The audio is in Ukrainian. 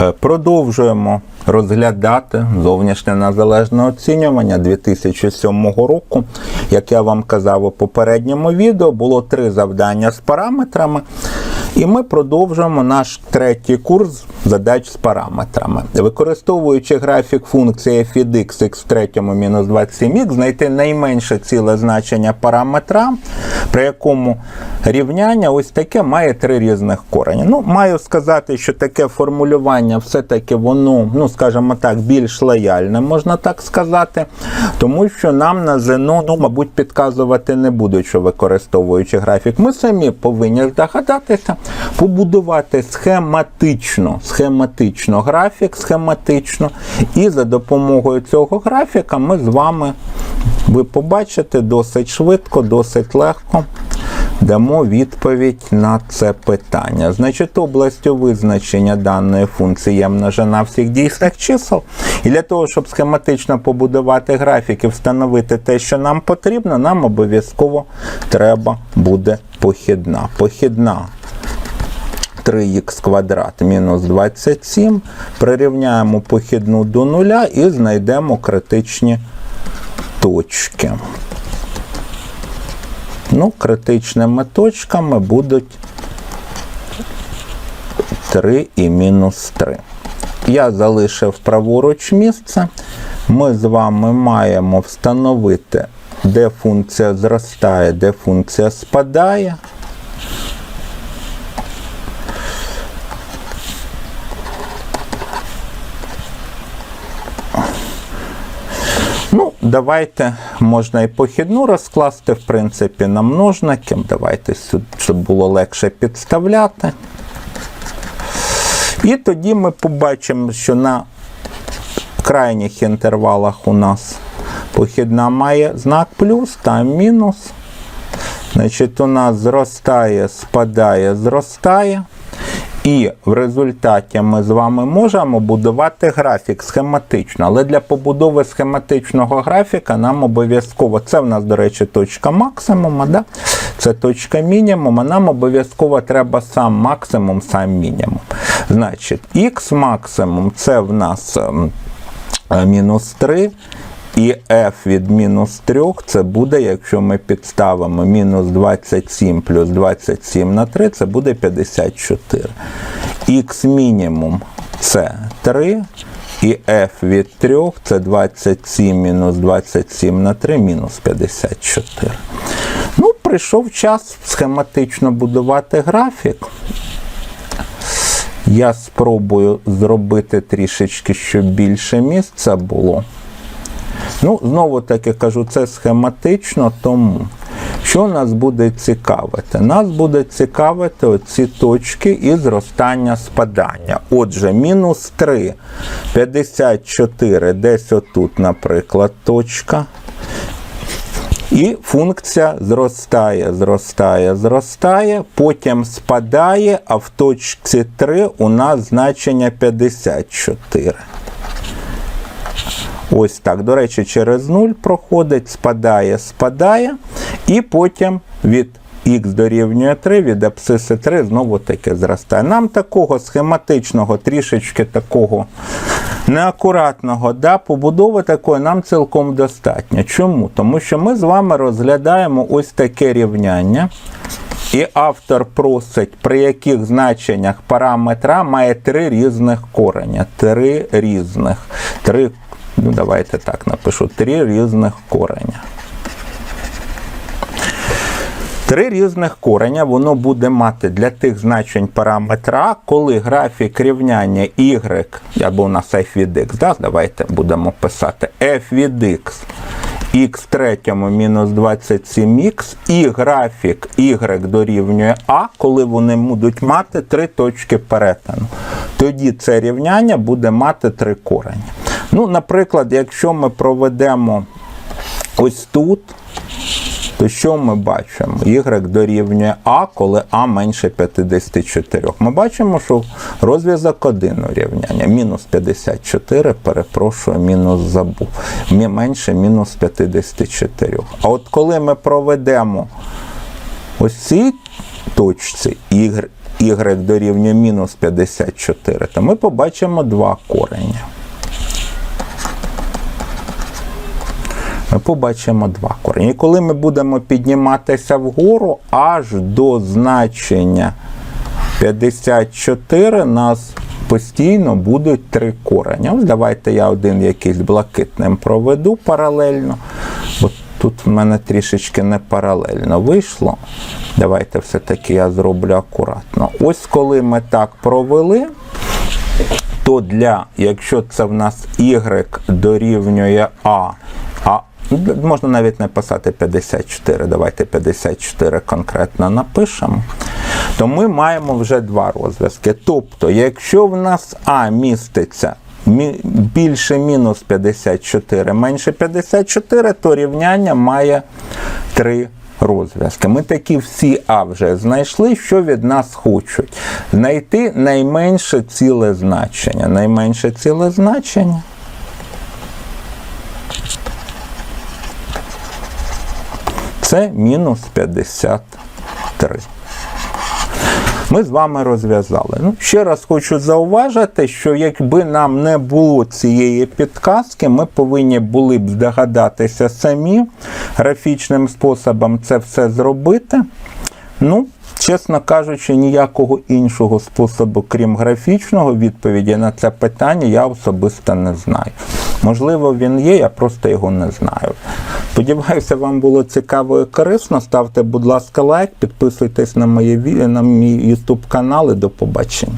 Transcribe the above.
Е, Продовжуємо розглядати зовнішнє незалежне оцінювання 2007 року. Як я вам казав у попередньому відео, було три завдання з параметрами. І ми продовжуємо наш третій курс задач з параметрами. Використовуючи графік функції f від x, x в третьому мінус 27x, знайти найменше ціле значення параметра, при якому рівняння ось таке має три різних корені. Ну, маю сказати, що таке формулювання все-таки воно, ну, скажімо так, більш лояльне, можна так сказати, тому що нам на ЗНО, ну, мабуть, підказувати не будуть, що використовуючи графік. Ми самі повинні здогадатися, побудувати схематично, схематично графік, схематично, і за допомогою цього графіка ми з вами, ви побачите, досить швидко, досить легко дамо відповідь на це питання. Значить, областю визначення даної функції є множина всіх дійсних чисел. І для того, щоб схематично побудувати графік і встановити те, що нам потрібно, нам обов'язково треба буде похідна. Похідна 3х квадрат мінус 27. Прирівняємо похідну до нуля і знайдемо критичні точки. Ну, критичними точками будуть 3 і мінус 3. Я залишив праворуч місце. Ми з вами маємо встановити, де функція зростає, де функція спадає. Ну, давайте можна і похідну розкласти, в принципі, на множники. Давайте сюди, щоб було легше підставляти. І тоді ми побачимо, що на крайніх інтервалах у нас похідна має знак плюс, там мінус. Значить, у нас зростає, спадає, зростає. І в результаті ми з вами можемо будувати графік схематично. Але для побудови схематичного графіка нам обов'язково, це в нас, до речі, точка максимума, да? це точка мінімума, нам обов'язково треба сам максимум, сам мінімум. Значить, х максимум це в нас ем, мінус 3. І f від мінус 3 це буде, якщо ми підставимо мінус 27 плюс 27 на 3, це буде 54. Х мінімум це 3. І f від 3 це 27 мінус 27 на 3 мінус 54. Ну, прийшов час схематично будувати графік. Я спробую зробити трішечки, щоб більше місця було. Ну, знову таки кажу, це схематично, тому що нас буде цікавити? Нас буде цікавити оці точки і зростання спадання. Отже, мінус 3, 54, десь отут, наприклад, точка. І функція зростає, зростає, зростає, потім спадає, а в точці 3 у нас значення 54. Ось так. До речі, через 0 проходить, спадає, спадає, і потім від х дорівнює 3, від абсциси 3 знову таки зростає. Нам такого схематичного, трішечки такого неакуратного да, побудови такої нам цілком достатньо. Чому? Тому що ми з вами розглядаємо ось таке рівняння. І автор просить, при яких значеннях параметра має три різних кореня. Три різних. Три, ну давайте так напишу, три різних кореня. Три різних кореня воно буде мати для тих значень параметра, коли графік рівняння y, або у нас f від x, да? давайте будемо писати f від x, x третьому мінус 27х, і графік y дорівнює a, коли вони будуть мати три точки перетину. Тоді це рівняння буде мати три корені. Ну, наприклад, якщо ми проведемо ось тут, то що ми бачимо? Y дорівнює А, коли А менше 54. Ми бачимо, що розв'язок один рівняння. Мінус 54, перепрошую, мінус забув. Менше мінус 54. А от коли ми проведемо ось ці точці, Y, y дорівнює мінус 54, то ми побачимо два корені. Ми побачимо два корені. І коли ми будемо підніматися вгору аж до значення 54, нас постійно будуть три корені. Ось давайте я один якийсь блакитним проведу паралельно. Бо тут в мене трішечки не паралельно вийшло. Давайте все-таки я зроблю акуратно. Ось коли ми так провели, то для, якщо це в нас y дорівнює а можна навіть не писати 54, давайте 54 конкретно напишемо, то ми маємо вже два розв'язки. Тобто, якщо в нас А міститься більше мінус 54, менше 54, то рівняння має три розв'язки. Ми такі всі А вже знайшли, що від нас хочуть. Знайти найменше ціле значення. Найменше ціле значення. Це мінус 53. Ми з вами розв'язали. Ну, ще раз хочу зауважити, що якби нам не було цієї підказки, ми повинні були б здогадатися самі графічним способом це все зробити. Ну, чесно кажучи, ніякого іншого способу, крім графічного відповіді на це питання, я особисто не знаю. Можливо, він є, я просто його не знаю. Сподіваюся, вам було цікаво і корисно. Ставте, будь ласка, лайк, підписуйтесь на, моє, на мій YouTube канал і до побачення.